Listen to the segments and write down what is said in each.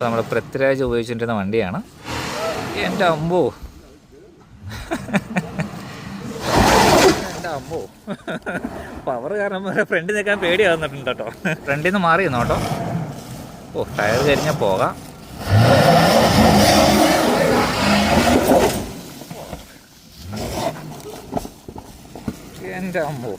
നമ്മൾ പൃഥ്വിരാജ് ഉപയോഗിച്ചിരുന്ന വണ്ടിയാണ്. എന്റെ അമ്പോ. എന്റെ അമ്പോ. പവർ കാരണം ഫ്രണ്ടിൽ നിൽക്കാൻ പേടിയാകുന്നുണ്ട് കേട്ടോ ഫ്രണ്ടിൽ നിന്ന് മാറി കേട്ടോ ഓ ടയർ കരിഞ്ഞാൽ പോകാം. എന്റെ അമ്പോ.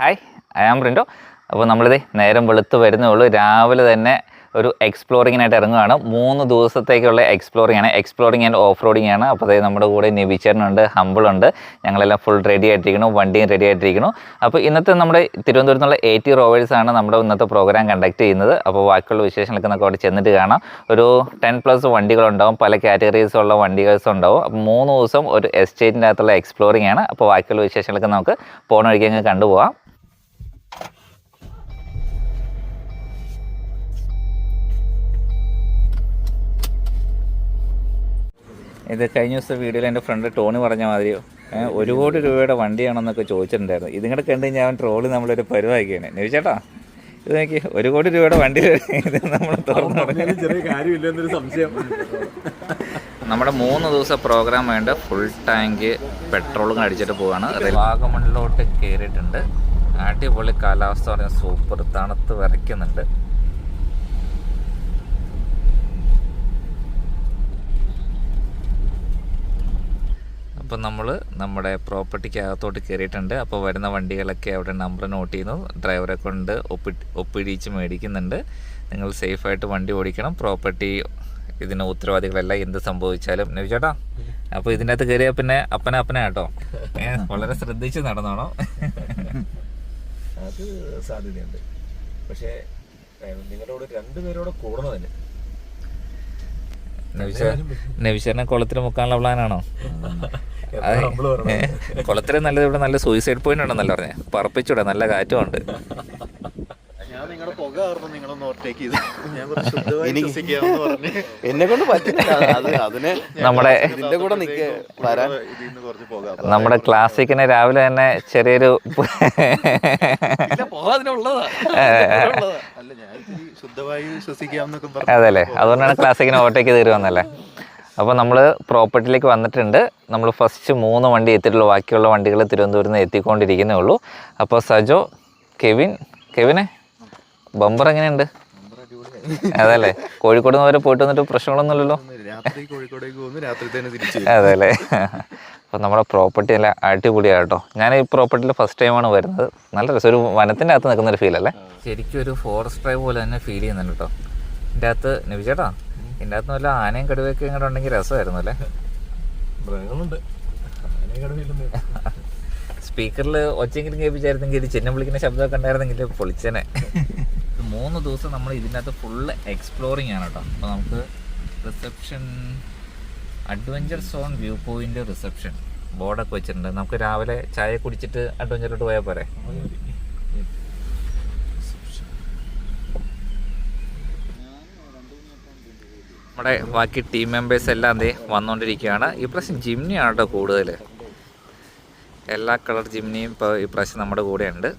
ഹായ് ഐ ആം റിൻഡോ അപ്പോൾ നമ്മളിത് നേരം വെളുത്ത് വരുന്നേ ഉള്ളൂ. രാവിലെ തന്നെ ഒരു എക്സ്പ്ലോറിങ്ങിനായിട്ട് ഇറങ്ങുകയാണ് മൂന്ന് ദിവസത്തേക്കുള്ള എക്സ്പ്ലോറിംഗ് ആണ്. എക്സ്പ്ലോറിംഗ് ആൻഡ് ഓഫ് റോഡിംഗ് ആണ്. അപ്പോൾ അതായത് നമ്മുടെ കൂടെ നിബിച്ചേട്ടനുണ്ട് ഹമ്പിളുണ്ട് ഞങ്ങളെല്ലാം ഫുൾ റെഡി ആയിട്ടിരിക്കുന്നു വണ്ടിയും റെഡി ആയിട്ടിരിക്കുന്നു. അപ്പോൾ ഇന്നത്തെ നമ്മുടെ തിരുവനന്തപുരത്ത് നിന്നുള്ള എയ്റ്റി റോവേഴ്സ് ആണ് നമ്മുടെ ഇന്നത്തെ പ്രോഗ്രാം കണ്ടക്ട് ചെയ്യുന്നത്. അപ്പോൾ ബാക്കിയുള്ള വിശേഷങ്ങളൊക്കെ നമുക്ക് അവിടെ ചെന്നിട്ട് കാണാം. ഒരു ടെൻ പ്ലസ് വണ്ടികളുണ്ടാവും. പല കാറ്റഗറീസ് ഉള്ള വണ്ടികൾസ് ഉണ്ടാവും. അപ്പോൾ മൂന്ന് ദിവസം ഒരു എസ്റ്റേറ്റിന്റെ അകത്തുള്ള എക്സ്പ്ലോറിംഗ് ആണ്. അപ്പോൾ ബാക്കിയുള്ള വിശേഷങ്ങളൊക്കെ നമുക്ക് പോണ വഴിക്ക് അങ്ങ് കണ്ടുപോകാം ഇത് കഴിഞ്ഞ ദിവസം വീഡിയോയിൽ എന്റെ ഫ്രണ്ട് ടോണി പറഞ്ഞ മാതിരി ഒരു കോടി രൂപയുടെ വണ്ടിയാണെന്നൊക്കെ ചോദിച്ചിട്ടുണ്ടായിരുന്നു. ഇതും കൂടെ കണ്ടു കഴിഞ്ഞാൽ അവൻ ട്രോളി നമ്മളൊരു പരിവാക്കിയാണ് ചോദിച്ചേട്ടാ ഇത് നോക്കി ഒരു കോടി രൂപയുടെ വണ്ടി ഇത് നമ്മൾ തുറന്നു ചെറിയ കാര്യമില്ലെന്നൊരു സംശയം. നമ്മുടെ മൂന്ന് ദിവസം പ്രോഗ്രാം വേണ്ട ഫുൾ ടാങ്ക് പെട്രോളും അടിച്ചിട്ട് പോവാണ്. വാഗമണിലോട്ട് കയറിയിട്ടുണ്ട് അടിപൊളി കാലാവസ്ഥ പറഞ്ഞാൽ സൂപ്പർ. തണുത്ത് വിറയ്ക്കുന്നുണ്ട്. അപ്പം നമ്മൾ നമ്മുടെ പ്രോപ്പർട്ടിക്ക് അകത്തോട്ട് കയറിയിട്ടുണ്ട് അപ്പോൾ വരുന്ന വണ്ടികളൊക്കെ അവിടെ നമ്പർ നോട്ട് ചെയ്യുന്നു. ഡ്രൈവറെ കൊണ്ട് ഒപ്പി ഒപ്പിടിച്ച് മേടിക്കുന്നുണ്ട്. നിങ്ങൾ സേഫായിട്ട് വണ്ടി ഓടിക്കണം. പ്രോപ്പർട്ടി ഇതിന് ഉത്തരവാദികളല്ല. എന്ത് സംഭവിച്ചാലും. നബി ചേട്ടാ അപ്പോൾ ഇതിന്റെ അകത്ത് കയറിയാൽ പിന്നെ അപ്പന അപ്പന കേട്ടോ വളരെ ശ്രദ്ധിച്ച് നടന്നോണം. അത് സാധ്യതയുണ്ട്. പക്ഷേ നിങ്ങളോട് രണ്ടുപേരോട് കൂടണതിന് നബിശേരനെ കുളത്തിൽ മുക്കാനുള്ള പ്ലാനാണോ? കുളത്തിൽ നല്ലത് ഇവിടെ നല്ല സൂയിസൈഡ് പോയിന്റ് ഉണ്ടെന്നല്ല പറഞ്ഞേ. പറപ്പിച്ചൂടെ നല്ല കാറ്റും ഉണ്ട്. നിങ്ങളുടെ പുക കാരണം നിങ്ങളൊന്ന് ഓവർടേക്ക് ചെയ്തു. ഞാൻ കുറച്ച് ശുദ്ധമായി ശ്വസിക്കാമെന്ന് പറഞ്ഞ്. എന്നെ കൊണ്ട് പറ്റില്ല. അത് അതിന് നമ്മുടെ ഇതിന്റെ കൂടെ നിക്ക വരാൻ. ഇതിൽ നിന്ന് കുറച്ച് പുക നമ്മുടെ ക്ലാസിക്കിന് രാവിലെ തന്നെ ചെറിയൊരു പോകാതിനുള്ളതാ അല്ല ഞാൻ ഇത്തിരി ശുദ്ധമായി ശ്വസിക്കാമെന്നൊക്കെ പറഞ്ഞു അതെല്ലേ അതുകൊണ്ടാണ് ക്ലാസിക്കിന് ഓവർടേക്ക് ചെയ്ത് തരുമെന്നല്ലേ അപ്പോൾ നമ്മൾ പ്രോപ്പർട്ടിയിലേക്ക് വന്നിട്ടുണ്ട്. നമ്മൾ ഫസ്റ്റ് മൂന്ന് വണ്ടി എത്തിയിട്ടുള്ളൂ. ബാക്കിയുള്ള വണ്ടികൾ തിരുവനന്തപുരത്ത് നിന്ന് എത്തിക്കൊണ്ടിരിക്കുന്നേ ഉള്ളൂ. അപ്പോൾ സജോ കെവിൻ കെവിനെ? ബമ്പർ എങ്ങനെയുണ്ട്? അതല്ലേ കോഴിക്കോട് നിന്ന് വരെ പോയിട്ട് വന്നിട്ട് പ്രശ്നങ്ങളൊന്നുമില്ലല്ലോ? രാത്രി അപ്പൊ പോകുന്നു രാത്രി തന്നെ തിരിച്ചു അതെ അല്ലേ അപ്പോൾ നമ്മുടെ പ്രോപ്പർട്ടി അല്ല അടിപൊളിയാണ് കേട്ടോ ഞാൻ ഈ പ്രോപ്പർട്ടിയിൽ ഫസ്റ്റ് ടൈമാണ് വരുന്നത്. നല്ല രസം. ഒരു വനത്തിന്റെ അകത്ത് നിൽക്കുന്ന ഒരു ഫീൽ അല്ലേ? ശരിക്കും ഒരു ഫോറസ്റ്റ് ഡ്രൈവ് പോലെ തന്നെ ഫീൽ ചെയ്യുന്നുണ്ട് കേട്ടോ ഇതിന്റെ അകത്ത് നബിച്ചേട്ടാ ഇതിന്റെ അകത്ത് വല്ല ആനയും കടുവയൊക്കെ ഇങ്ങോട്ട് ഉണ്ടെങ്കിൽ രസമായിരുന്നു അല്ലേ? സ്പീക്കറിൽ ഒച്ചെങ്കിലും കേൾപ്പിച്ചായിരുന്നെങ്കിൽ ചിഹ്നം വിളിക്കുന്ന ശബ്ദമൊക്കെ ഉണ്ടായിരുന്നെങ്കിൽ പൊളിച്ചനെ. മൂന്ന് ദിവസം നമ്മൾ ഇതിനകത്ത് ഫുള്ള് എക്സ്പ്ലോറിങ് ആണ് കേട്ടോ അപ്പോൾ നമുക്ക് reception adventure zone view point reception ബോർഡൊക്കെ വെച്ചിട്ടുണ്ട്. നമുക്ക് രാവിലെ ചായ കുടിച്ചിട്ട് അഡ്വഞ്ചറിലോട്ട് പോയാൽ പോരെ? നമ്മുടെ ബാക്കി ടീം മെമ്പേഴ്സ് എല്ലാം ദേ വന്നുകൊണ്ടിരിക്കുകയാണ് ഈ പ്രാവശ്യം ജിംനിയാണ് കേട്ടോ കൂടുതൽ എല്ലാ കളർ ജിംനിയും ഇപ്പോൾ ഈ പ്രാവശ്യം നമ്മുടെ കൂടെയുണ്ട്.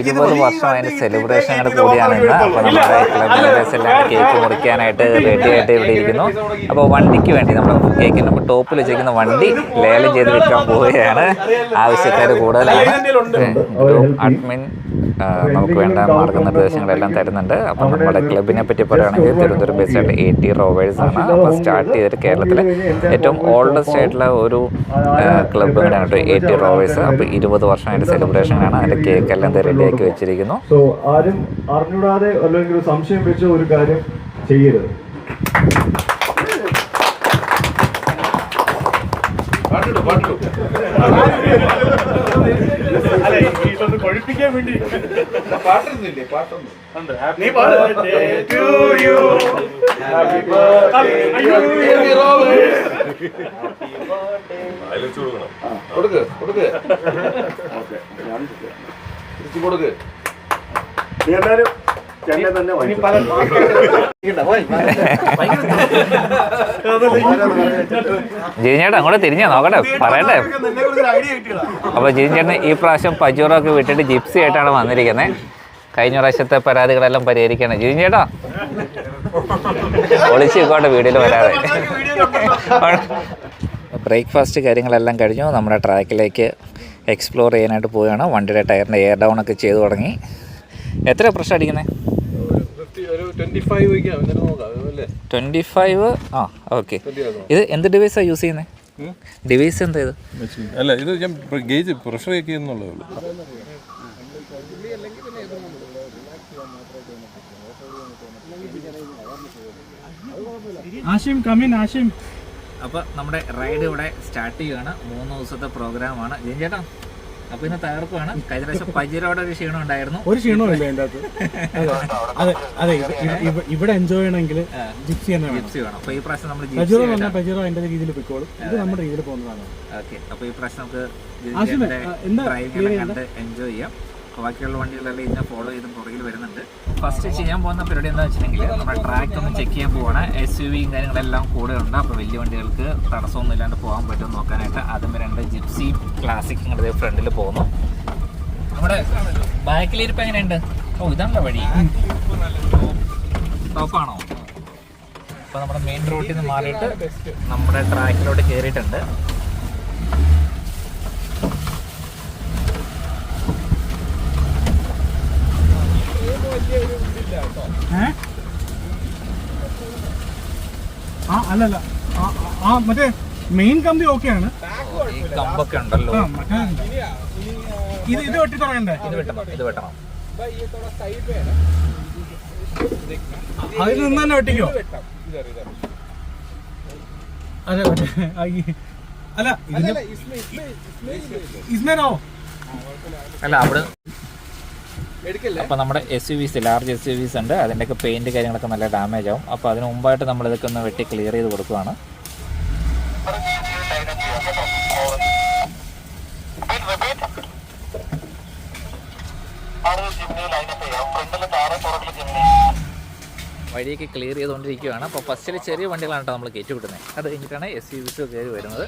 ഇരുപത് വർഷം അതിന്റെ സെലിബ്രേഷൻ കൂടിയാണ് ഇന്ന് അപ്പോൾ നമ്മുടെ ക്ലബ് മെമ്പേഴ്സ് എല്ലാം കേക്ക് മുറിക്കാനായിട്ട് റെഡി ആയിട്ട് ഇവിടെ ഇരിക്കുന്നു. അപ്പോൾ വണ്ടിക്ക് വേണ്ടി നമ്മൾ കേക്കിന് ടോപ്പിൽ വെച്ചിരിക്കുന്ന വണ്ടി ലേലം ചെയ്ത് വെക്കാൻ പോവുകയാണ് ആവശ്യക്കാർ കൂടുതലാണ് അഡ്മിൻ നമുക്ക് വേണ്ട മാർഗനിർദ്ദേശങ്ങളെല്ലാം തരുന്നുണ്ട്. അപ്പം നമ്മുടെ ക്ലബിനെ പറ്റി പറയുകയാണെങ്കിൽ തിരുവനന്തപുരം ബേസ്ഡ് ആയിട്ട് എ ടി റോവേഴ്സ് ആണ്. അപ്പോൾ സ്റ്റാർട്ട് ചെയ്തിട്ട് കേരളത്തിലെ ഏറ്റവും ഓൾഡസ്റ്റ് ആയിട്ടുള്ള ഒരു ക്ലബ് കൂടെയാണ് കേട്ടോ എ ടി റോവേഴ്സ് അപ്പോൾ ഇരുപത് വർഷം അതിന്റെ സെലിബ്രേഷൻ ആണ് അതിന്റെ കേക്ക് എല്ലാം റെഡിയാക്കി വെച്ചിരിക്കുന്നു. സോ ആരും അറിഞ്ഞൂടാതെ അല്ലെങ്കിൽ ഒരു സംശയം വെച്ച ഒരു കാര്യം ചെയ്യരുത്. നീ തന്നെ ജിരിഞ്ഞേട്ടാ അങ്ങോട്ട് തിരിഞ്ഞാ നോക്കട്ടെ പറയട്ടെ. അപ്പോൾ ജിരിഞ്ഞേട്ടൻ ഈ പ്രാവശ്യം പജൂറോ ഒക്കെ വിട്ടിട്ട് ജിപ്സി ആയിട്ടാണ് വന്നിരിക്കുന്നത് കഴിഞ്ഞ പ്രാവശ്യത്തെ പരാതികളെല്ലാം പരിഹരിക്കണം. ജിരിഞ്ഞേട്ടാ ഒളിച്ചു ഇങ്ങോട്ട് വീട്ടിൽ വരാതെ. ബ്രേക്ക്ഫാസ്റ്റ് കാര്യങ്ങളെല്ലാം കഴിഞ്ഞു. നമ്മുടെ ട്രാക്കിലേക്ക് എക്സ്പ്ലോർ ചെയ്യാനായിട്ട് പോവുകയാണ്. വണ്ടിയുടെ ടയറിന്റെ എയർ ഡൗൺ ഒക്കെ ചെയ്തു തുടങ്ങി. എത്ര പ്രഷർ അടിക്കുന്നത്? ട്വന്റി ഫൈവ് ആ ഓക്കെ ഇത് എന്ത് ഡിവൈസാണ് യൂസ് ചെയ്യുന്നത് ഡിവൈസ് എന്താ ഇത്? അല്ല ഇത് ഞാൻ ഗേജ് പ്രഷർ ചെക്ക് ചെയ്യുന്നുള്ളൂ ആശയം കമ്മിൻ ആഷിം അപ്പോൾ നമ്മുടെ റൈഡ് ഇവിടെ സ്റ്റാർട്ട് ചെയ്യുകയാണ് മൂന്ന് ദിവസത്തെ പ്രോഗ്രാമാണ് ജയൻ ചേട്ടാ അപ്പൊ ഇന്ന് തകർക്കുവാണ്. കഴിഞ്ഞ പ്രാവശ്യം പജിരോടെ ഒരു ക്ഷീണം ഉണ്ടായിരുന്നു. ഒരു ക്ഷീണവും ഇല്ല അതെ അതെ ഇവ- ഇവ- ഇവ- ഇവിടെ എൻജോയ് ചെയ്യണമെങ്കിൽ ജിപ്സി തന്നെ ജിപ്സി വേണം. അപ്പോൾ ഈ പ്രാവശ്യം നമ്മൾ പജിറോ പറഞ്ഞാൽ പജീറോ അതിന്റെ രീതിയിൽ പൊയ്ക്കോളും. ഇത് നമ്മുടെ രീതിയിൽ പോകുന്നതാണ്. ഓക്കെ അപ്പോൾ ഈ പ്രാവശ്യം നമുക്ക് എൻജോയ് ചെയ്യാം. ബാക്കിയുള്ള വണ്ടികളെല്ലാം ഇതിനെ ഫോളോ ചെയ്ത് പുറകിൽ വരുന്നുണ്ട്. ഫസ്റ്റ് ചെയ്യാൻ പോകുന്ന പരിപാടി എന്താ വെച്ചിട്ടുണ്ടെങ്കിൽ നമ്മുടെ ട്രാക്ക് ഒന്ന് ചെക്ക് ചെയ്യാൻ പോവാണ്. എസ് യു വിയും കാര്യങ്ങളെല്ലാം കൂടെ ഉണ്ട്. അപ്പോൾ വലിയ വണ്ടികൾക്ക് തടസ്സമൊന്നും ഇല്ലാണ്ട് പോകാൻ പറ്റും നോക്കാനായിട്ട്. ആദ്യം രണ്ട് ജിപ്സി ക്ലാസിക് ഇങ്ങോട്ട് ഫ്രണ്ടിൽ പോകുന്നു. നമ്മുടെ ബാക്കിലിരിപ്പ് എങ്ങനെയുണ്ട്? ഓ ഇതാണല്ലോ വഴി. ടോപ്പാണോ അപ്പോൾ നമ്മുടെ മെയിൻ റോഡിൽ നിന്ന് മാറിയിട്ട് നമ്മുടെ ട്രാക്കിലോട്ട് കയറിയിട്ടുണ്ട് ഏ? ആ അല്ലല്ല. ആ, മറ്റേ മെയിൻ കമ്പി ഓക്കെയാണ് ഈ കമ്പൊക്കെ ഉണ്ടല്ലോ. ഇത് ഇത് വെട്ടി തുടങ്ങണ്ടേ? ഇത് വെട്ടണം ഇത് വെട്ടണം. അതിൽ നിന്ന് തന്നെ വെട്ടിക്കോ? അതെ അല്ല ഇതിന്റെ ഇസ്മേനോ അല്ല അവിടെ അപ്പോൾ നമ്മുടെ S U Vs large S U Vs ഉണ്ട്. അതിന്റെയൊക്കെ പെയിന്റ് കാര്യങ്ങളൊക്കെ നല്ല ഡാമേജ് ആവും. അപ്പോൾ അതിന് മുമ്പായിട്ട് നമ്മൾ ഇതൊക്കെ ഒന്ന് വെട്ടി ക്ലിയർ ചെയ്ത് കൊടുക്കുവാണ്. വഴിയൊക്കെ ക്ലിയർ ചെയ്തുകൊണ്ടിരിക്കുകയാണ് അപ്പോൾ ഫസ്റ്റിൽ ചെറിയ വണ്ടികളാണ് നമ്മൾ കയറ്റി വിടുന്നത് അത് കഴിഞ്ഞിട്ടാണ് എസ് യു വിസ് കയറി വരുന്നത്.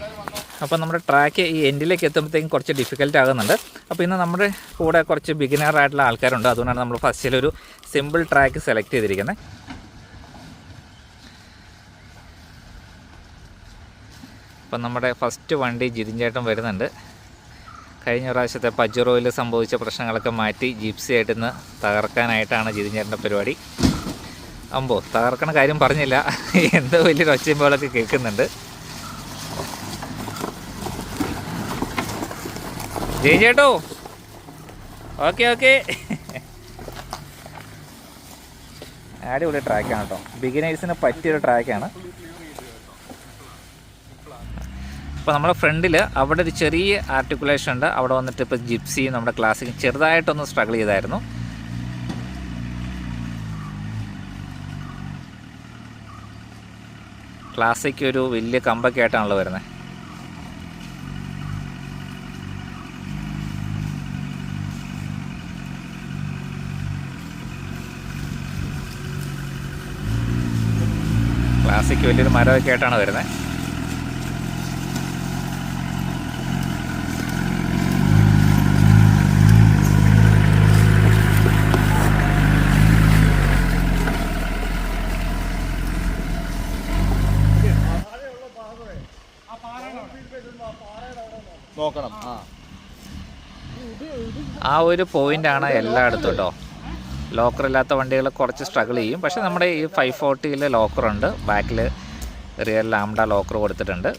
അപ്പോൾ നമ്മുടെ ട്രാക്ക് ഈ എൻഡിലേക്ക് എത്തുമ്പോഴത്തേക്കും കുറച്ച് ഡിഫിക്കൽട്ട് ആകുന്നുണ്ട്. അപ്പോൾ ഇന്ന് നമ്മുടെ കൂടെ കുറച്ച് ബിഗിനർ ആയിട്ടുള്ള ആൾക്കാരുണ്ട്. അതുകൊണ്ടാണ് നമ്മൾ ഫസ്റ്റിലൊരു സിമ്പിൾ ട്രാക്ക് സെലക്ട് ചെയ്തിരിക്കുന്നത് അപ്പം നമ്മുടെ ഫസ്റ്റ് വണ്ടി ജിതിഞ്ചേട്ടം വരുന്നുണ്ട്. കഴിഞ്ഞ പ്രാവശ്യത്തെ പജുറോയിൽ സംഭവിച്ച പ്രശ്നങ്ങളൊക്കെ മാറ്റി ജിപ്സി ആയിട്ട് ഇന്ന് തകർക്കാനായിട്ടാണ് ജിതിഞ്ചേട്ടന്റെ പരിപാടി. അമ്പോ തകർക്കണ കാര്യം പറഞ്ഞില്ല. എന്തോ വലിയൊരു ഒച്ചയും പോലൊക്കെ കേൾക്കുന്നുണ്ട്. ജയ് ചേട്ടോ ഓക്കെ ഓക്കെ. അടിപൊളി ട്രാക്കാണ് കേട്ടോ ബിഗിനേഴ്സിന് പറ്റിയൊരു ട്രാക്കാണ് അപ്പോൾ നമ്മുടെ ഫ്രണ്ടിൽ അവിടെ ഒരു ചെറിയ ആർട്ടിക്കുലേഷൻ ഉണ്ട്. അവിടെ വന്നിട്ട് ഇപ്പോൾ ജിപ്സിയും നമ്മുടെ ക്ലാസ്സിക്കും ചെറുതായിട്ടൊന്ന് സ്ട്രഗിൾ ചെയ്തായിരുന്നു. ക്ലാസ്സിക്ക് ഒരു വലിയ കമ്പൊക്കെ ആയിട്ടാണല്ലോ വരുന്നത് ക്ലാസ്സിക്ക് വലിയൊരു മരമൊക്കെ ആയിട്ടാണ് വരുന്നത് നോക്കണം. ആ. ഒരു പോയിന്റ് ആണ് എല്ലായിടത്തും കേട്ടോ ലോക്കർ ഇല്ലാത്ത വണ്ടികൾ കുറച്ച് സ്ട്രഗിൾ ചെയ്യും. പക്ഷേ നമ്മുടെ ഈ ഫൈവ് ഫോർട്ടിയിൽ ലോക്കറുണ്ട്. ബാക്കിൽ റിയൽ ലാംഡ ലോക്കർ കൊടുത്തിട്ടുണ്ട്.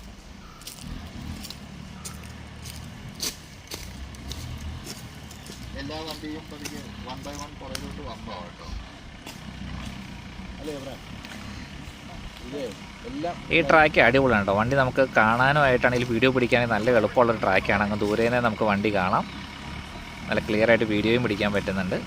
എല്ലാ വണ്ടിയും പതിയെ വൺ ബൈ വൺ പുറകിലോട്ട് വന്നോ കേട്ടോ? അല്ലേ ഈ ട്രാക്ക് അടിപൊളിയാണ് കേട്ടോ. വണ്ടി നമുക്ക് കാണാനുമായിട്ടാണെങ്കിൽ വീഡിയോ പിടിക്കാനും നല്ല എളുപ്പമുള്ളൊരു ട്രാക്കാണ് അങ്ങ് ദൂരേനെ നമുക്ക് വണ്ടി കാണാം. നല്ല ക്ലിയർ ആയിട്ട് വീഡിയോയും പിടിക്കാൻ പറ്റുന്നുണ്ട്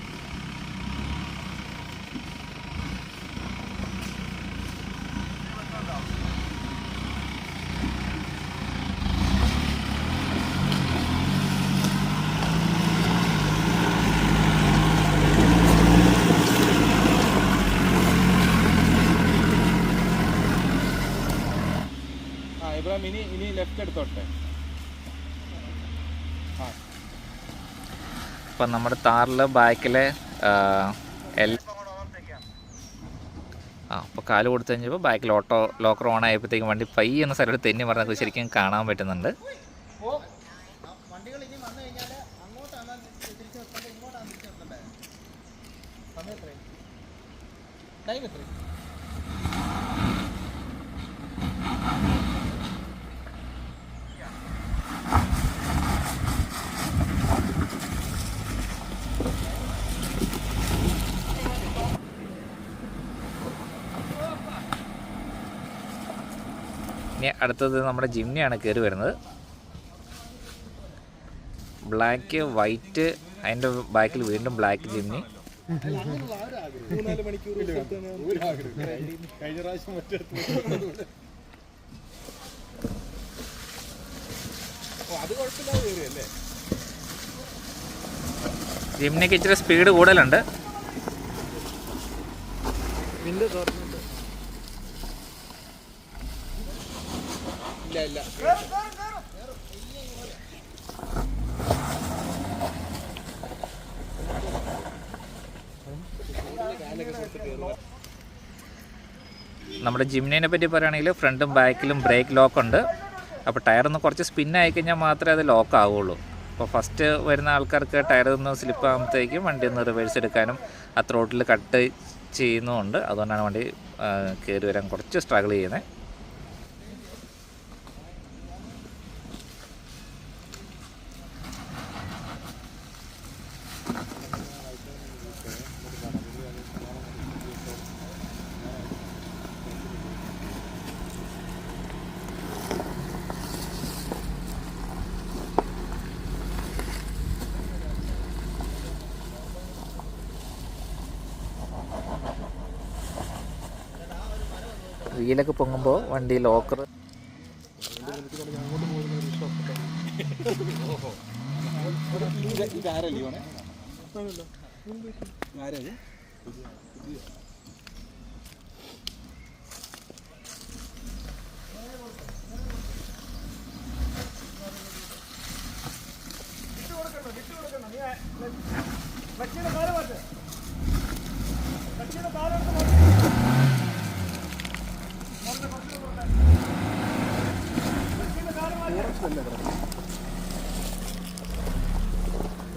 ഇബ്രാഹിം ഇനി ഇനി ലെഫ്റ്റ് എടുത്തോട്ടെ അപ്പം നമ്മുടെ താറിൽ ബാക്കിലെ ആ അപ്പോൾ കാൽ കൊടുത്തു കഴിഞ്ഞപ്പോൾ ബാക്കിൽ ഓട്ടോ ലോക്കർ ഓൺ ആയപ്പോഴത്തേക്കും വണ്ടി പൈ എന്ന സ്ഥലത്ത് തെന്നി പറഞ്ഞത് ശരിക്കും കാണാൻ പറ്റുന്നുണ്ട്. വണ്ടികൾ ഇനി വന്നു കഴിഞ്ഞാൽ അങ്ങോട്ടാണ് തിരിച്ചു വെക്കേണ്ടത് ഇങ്ങോട്ടാണ് തിരിച്ചു വെക്കേണ്ടത് സമയം എത്രയും ടൈം എത്രയും ഇനി അടുത്തത് നമ്മുടെ ജിംനിയാണ് കയറി വരുന്നത്. ബ്ലാക്ക് വൈറ്റ് അതിന്റെ ബാക്കിൽ വീണ്ടും ബ്ലാക്ക് ജിംനി. ജിംനിക്ക് ഇച്ചിരി സ്പീഡ് കൂടുതലുണ്ട്. ഇല്ല ഇല്ല. നമ്മുടെ ജിംനേനെ പറ്റി പറയുകയാണെങ്കിൽ ഫ്രണ്ടും ബാക്കിലും ബ്രേക്ക് ലോക്ക് ഉണ്ട്. അപ്പോൾ ടയർ ഒന്ന് കുറച്ച് സ്പിൻ ആയി കഴിഞ്ഞാൽ മാത്രമേ അത് ലോക്ക് ആവുള്ളൂ. അപ്പോൾ ഫസ്റ്റ് വരുന്ന ആൾക്കാർക്ക് ടയർ ഒന്ന് സ്ലിപ്പ് ആകുമ്പോഴത്തേക്കും വണ്ടി ഒന്ന് റിവേഴ്സ് എടുക്കാനും ആ ത്രോട്ടിൽ കട്ട് ചെയ്യുന്നുമുണ്ട്. അതുകൊണ്ടാണ് വണ്ടി കയറി വരാൻ കുറച്ച് സ്ട്രഗിൾ ചെയ്യുന്നത്. വീലൊക്കെ പൊങ്ങുമ്പോൾ വണ്ടി ലോക്കർ. ഇതാരല്ലേ ഇവനെ ആരത്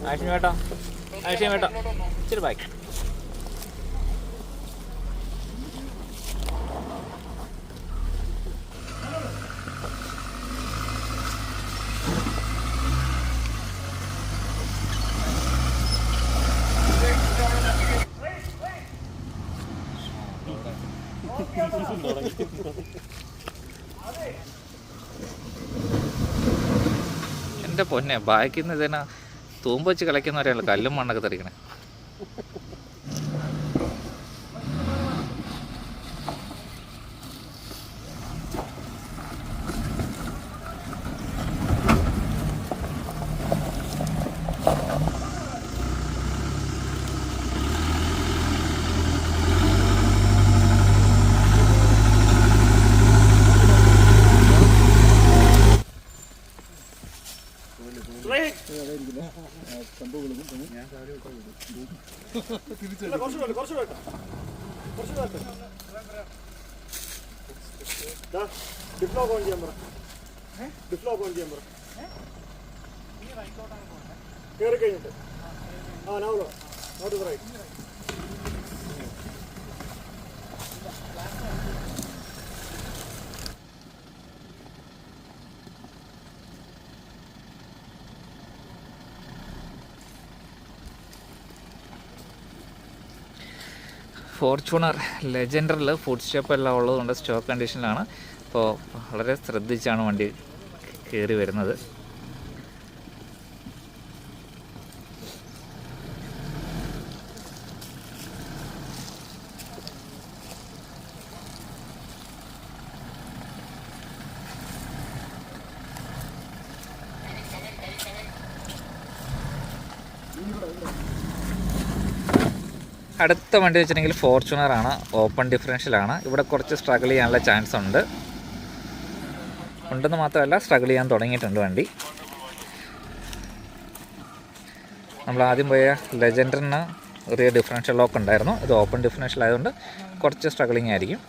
ആവശ്യം കേട്ടോ ആശയം കേട്ടോ ഇച്ചിരി ബാക്കി പൊന്നെ ബാക്കിൽ നിന്ന് ഇതിനെ തൂമ്പ് വെച്ച് കളിക്കുന്നവരെയല്ല കല്ലും മണ്ണൊക്കെ തെറിക്കണേ. കയറി കഴിഞ്ഞിട്ട് ആ നൗലോ നോട്ട് പറയും ഫോർച്യൂണർ ലെജൻഡറിൽ ഫുഡ് സ്റ്റെപ്പ് എല്ലാം ഉള്ളതുകൊണ്ട് സ്റ്റോക്ക് കണ്ടീഷനിലാണ് അപ്പോൾ വളരെ ശ്രദ്ധിച്ചാണ് വണ്ടി കയറി വരുന്നത്. അടുത്ത വണ്ടി വെച്ചിട്ടുണ്ടെങ്കിൽ ഫോർച്യൂണറാണ് ഓപ്പൺ ഡിഫറൻഷ്യലാണ് ഇവിടെ കുറച്ച് സ്ട്രഗിൾ ചെയ്യാനുള്ള ചാൻസ് ഉണ്ട്. ഉണ്ടെന്ന് മാത്രമല്ല സ്ട്രഗിൾ ചെയ്യാൻ തുടങ്ങിയിട്ടുണ്ട് വണ്ടി. നമ്മൾ ആദ്യം പോയ ലെജൻഡറിന് ഒരു ഡിഫറൻഷ്യൽ ലോക്ക് ഉണ്ടായിരുന്നു. ഇത് ഓപ്പൺ ഡിഫറൻഷ്യൽ ആയതുകൊണ്ട് കുറച്ച് സ്ട്രഗിളിങ് ആയിരിക്കും.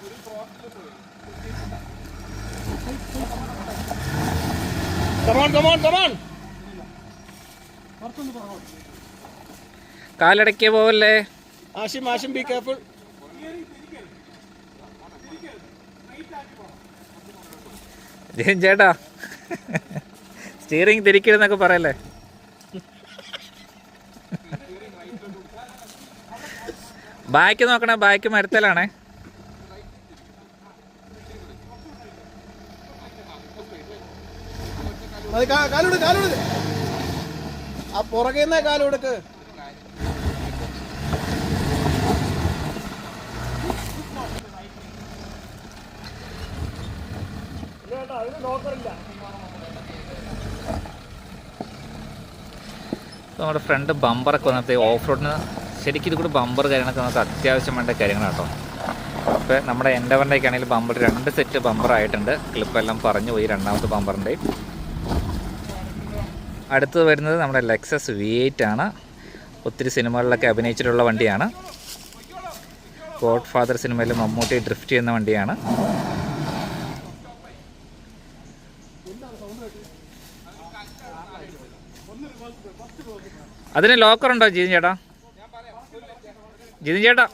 കാലടക്കിയ പോവല്ലേ ആഷിം ആഷിം ബി കെയർഫുൾ ജയൻ ചേട്ടാ. സ്റ്റിയറിംഗ് തിരിക്കരുതെന്നൊക്കെ പറയല്ലേ? ബാക്ക് നോക്കണേ ബാക്ക് മരത്തലാണേ. അത് കാ- കാലുകൊടു കാലുകൊടു. ആ പുറകെ കാലുകൊടുക്ക്. നമ്മുടെ ഫ്രണ്ട് ബമ്പറൊക്കെ വന്നപ്പോൾ ഓഫ് റോഡിന് ശരിക്കും ഇത് ബമ്പർ കാര്യങ്ങളൊക്കെ നമുക്ക് അത്യാവശ്യം വേണ്ട കാര്യങ്ങളാണ് കേട്ടോ ഇപ്പോൾ നമ്മുടെ എൻഡവറിന്റെയൊക്കെ ആണെങ്കിൽ ബമ്പർ രണ്ട് സെറ്റ് ബമ്പർ ആയിട്ടുണ്ട്. ക്ലിപ്പെല്ലാം പറഞ്ഞു പോയി രണ്ടാമത്തെ ബമ്പറിന്റെയും അടുത്തത് വരുന്നത് നമ്മുടെ ലെക്സസ് വി എയ്റ്റ് ആണ്. ഒത്തിരി സിനിമകളിലൊക്കെ അഭിനയിച്ചിട്ടുള്ള വണ്ടിയാണ്. ഗോഡ് ഫാദർ സിനിമയിൽ മമ്മൂട്ടി ഡ്രിഫ്റ്റ് ചെയ്യുന്ന വണ്ടിയാണ്. അതിന് ലോക്കർ ഉണ്ടോ ജിതിൻ ചേട്ടാ? ജിതിൻ ചേട്ടാ.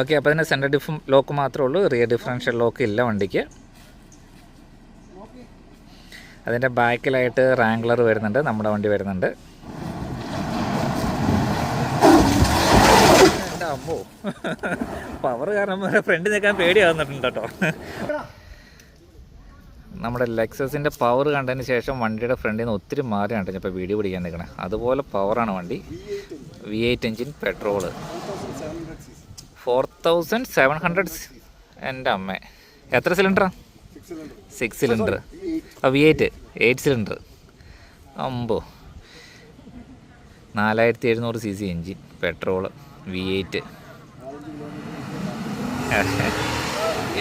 ഓക്കെ അപ്പോൾ അതിന് സെന്റർ ഡിഫ് ലോക്ക് മാത്രമേ ഉള്ളൂ. റിയർ ഡിഫറൻഷ്യൽ ലോക്ക് ഇല്ല വണ്ടിക്ക്. അതിന്റെ ബാക്കിലായിട്ട് റാങ്ക്ലർ വരുന്നുണ്ട് നമ്മുടെ വണ്ടി വരുന്നുണ്ട് എന്റെ അമ്മോ പവർ കാരണം ഫ്രണ്ട് നിൽക്കാൻ പേടിയാകുന്നുണ്ട് കേട്ടോ. നമ്മുടെ ലെക്സസിന്റെ പവർ കണ്ടതിന് ശേഷം വണ്ടിയുടെ ഫ്രണ്ടിൽ നിന്ന് ഒത്തിരി മാറി കണ്ടു. ഇപ്പോൾ വീഡിയോ പിടിക്കാൻ നിൽക്കണേ. അതുപോലെ പവറാണ് വണ്ടി. V eight engine petrol four thousand seven hundred എന്റെ അമ്മ. എത്ര സിലിണ്ടറാ സിക്സ് സിലിണ്ടർ ആ വി എയ്റ്റ് എയ്റ്റ് സിലിണ്ടർ അമ്പോ. നാലായിരത്തി എഴുന്നൂറ് C C engine petrol V eight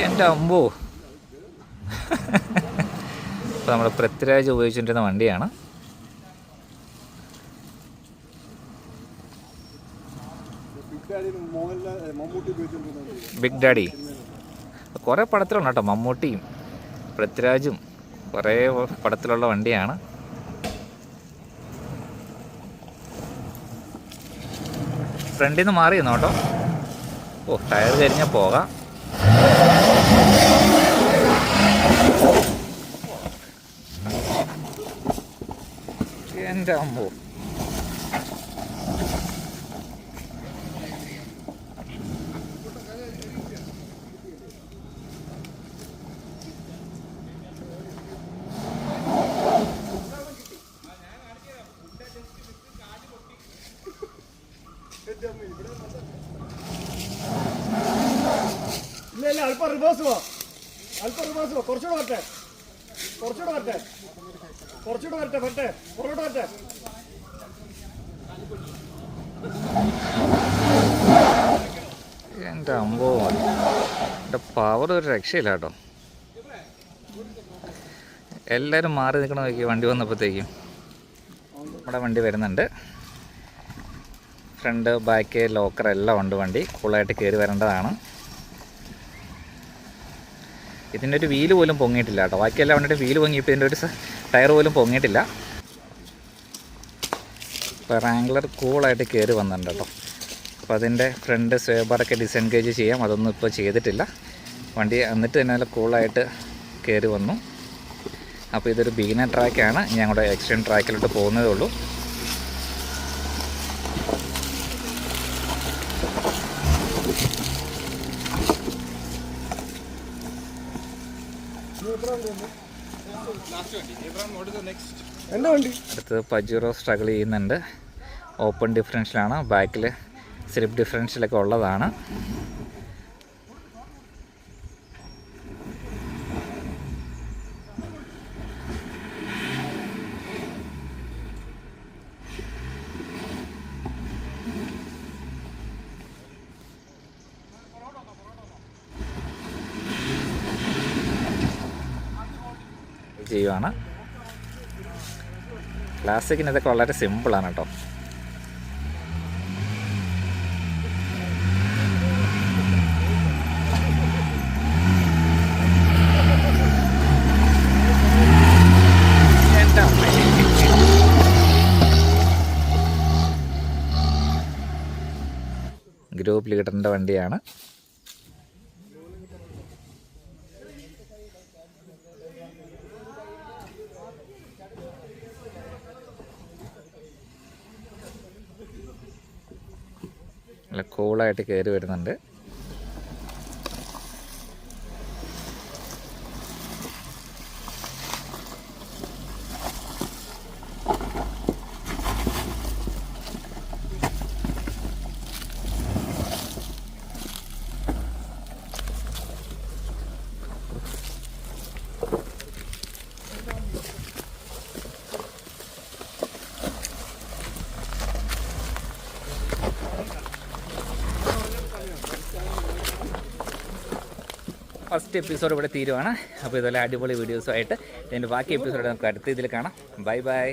എന്റെ അമ്പോ. അപ്പോൾ നമ്മുടെ പൃഥ്വിരാജ് ഉപയോഗിച്ചുകൊണ്ടിരുന്ന വണ്ടിയാണ്. ബിഗ് ഡാഡി കുറേ പടത്തിലുണ്ട് കേട്ടോ മമ്മൂട്ടിയും പൃഥ്വിരാജും. കുറേ പടത്തിലുള്ള വണ്ടിയാണ്. ഫ്രണ്ടിൽ നിന്ന് മാറി നിന്നോ ഓ ടയർ കരിഞ്ഞാൽ പോകാം. എന്റെ അമ്മോ. എന്റെ അമ്പവമാണ് എന്റെ പവർ ഒരു രക്ഷയില്ല കേട്ടോ. എല്ലാവരും മാറി നിൽക്കണം നോക്കി വണ്ടി വന്നപ്പോഴത്തേക്കും നമ്മുടെ വണ്ടി വരുന്നുണ്ട്. ഫ്രണ്ട് ബാക്ക് ലോക്കർ എല്ലാം ഉണ്ട് വണ്ടി. കൂളായിട്ട് കയറി വരേണ്ടതാണ്. ഇതിന്റെ ഒരു വീൽ പോലും പൊങ്ങിയിട്ടില്ല കേട്ടോ. ബാക്കിയെല്ലാം വണ്ടിയുടെ വീൽ പൊങ്ങിയപ്പോൾ ഇതിന്റെ ഒരു ടയർ പോലും പൊങ്ങിയിട്ടില്ല. ഇപ്പോൾ റാങ്ക്ലർ കൂളായിട്ട് കയറി വന്നിട്ടുണ്ട് കേട്ടോ. അപ്പോൾ അതിന്റെ ഫ്രണ്ട് സ്വേബറൊക്കെ ഡിസെൻഗേജ് ചെയ്യാം. അതൊന്നും ഇപ്പോൾ ചെയ്തിട്ടില്ല. വണ്ടി എന്നിട്ട് തന്നെ നല്ല കൂളായിട്ട് കയറി വന്നു. അപ്പോൾ ഇതൊരു ബിഗിനർ ട്രാക്കാണ് ഞങ്ങളുടെ എക്സ്റ്റേൺ ട്രാക്കിലോട്ട് പോകുന്നതേ ഉള്ളൂ. അടുത്തത് പജീറോ സ്ട്രഗിൾ ചെയ്യുന്നുണ്ട്. ഓപ്പൺ ഡിഫറൻഷ്യലാണ് ബാക്കിൽ സ്ലിപ്പ് ഡിഫറൻഷ്യലൊക്കെ ഉള്ളതാണ്. ചെയ്യുവാണ്. ക്ലാസിക്കിനതൊക്കെ വളരെ സിമ്പിളാണ് കേട്ടോ. ഗ്രൂപ്പ് ലീഡറിന്റെ വണ്ടിയാണ്. നല്ല കൂളായിട്ട് കയറി വരുന്നുണ്ട്. ഫസ്റ്റ് എപ്പിസോഡ് ഇവിടെ തീരുവാണ്. അപ്പോൾ ഇതുപോലെ അടിപൊളി വീഡിയോസുമായിട്ട് ഇതിന്റെ ബാക്കി എപ്പിസോഡ് നമുക്ക് അടുത്ത ഇതിൽ കാണാം. Bye bye